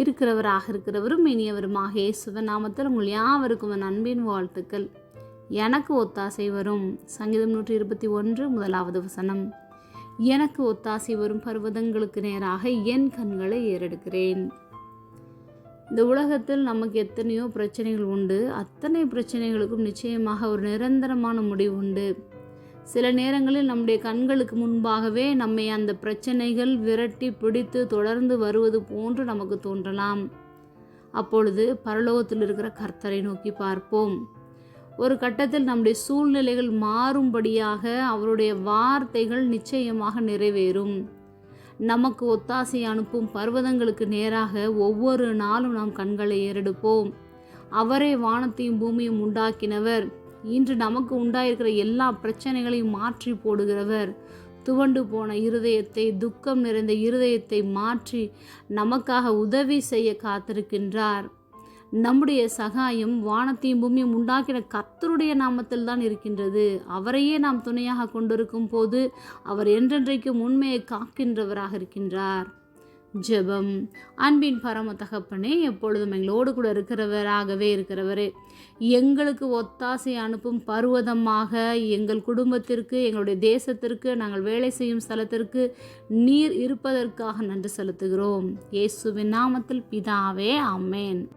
இருக்கிறவராக இருக்கிறவரும் இனியவருமாக இயேசுவன் நாமத்தில் உங்கள் யாவருக்கும் என் அன்பின் வாழ்த்துக்கள். எனக்கு ஒத்தாசை வரும். சங்கீதம் நூற்றி இருபத்தி ஒன்று முதலாவது வசனம். எனக்கு ஒத்தாசை வரும் பர்வதங்களுக்கு நேராக என் கண்களை ஏறெடுக்கிறேன். இந்த உலகத்தில் நமக்கு எத்தனையோ பிரச்சனைகள் உண்டு. அத்தனை பிரச்சனைகளுக்கும் நிச்சயமாக ஒரு நிரந்தரமான முடிவு உண்டு. சில நேரங்களில் நம்முடைய கண்களுக்கு முன்பாகவே நம்மை அந்த பிரச்சனைகள் விரட்டி பிடித்து தொடர்ந்து வருவது போன்று நமக்கு தோன்றலாம். அப்பொழுது பரலோகத்தில் இருக்கிற கர்த்தரை நோக்கி பார்ப்போம். ஒரு கட்டத்தில் நம்முடைய சூழ்நிலைகள் மாறும்படியாக அவருடைய வார்த்தைகள் நிச்சயமாக நிறைவேறும். நமக்கு ஒத்தாசை அனுப்பும் பர்வதங்களுக்கு நேராக ஒவ்வொரு நாளும் நாம் கண்களை ஏறெடுப்போம். அவரே வானத்தையும் பூமியும் உண்டாக்கினவர். இன்று நமக்கு உண்டாயிருக்கிற எல்லா பிரச்சனைகளையும் மாற்றி போடுகிறவர். துவண்டு போன இருதயத்தை துக்கம் நிறைந்த இருதயத்தை மாற்றி நமக்காக உதவி செய்ய காத்திருக்கின்றார். நம்முடைய சகாயம் வானத்தையும் பூமியும் உண்டாக்கின கத்தருடைய நாமத்தில் தான் இருக்கின்றது. அவரையே நாம் துணையாக கொண்டிருக்கும் போது அவர் என்றென்றைக்கும் உண்மையை காக்கின்றவராக இருக்கின்றார். ஜெபம் அன்பின் பரம தகப்பனே எப்பொழுதும் எங்களோடு கூட இருக்கிறவராகவே இருக்கிறவரே. எங்களுக்கு ஒத்தாசை அனுப்பும் பருவதமாக எங்கள் குடும்பத்திற்கு எங்களுடைய தேசத்திற்கு நாங்கள் வேலை செய்யும் ஸ்தலத்திற்கு நீர் இருப்பதற்காக நன்றி செலுத்துகிறோம். இயேசுவின் நாமத்தில் பிதாவே அம்மேன்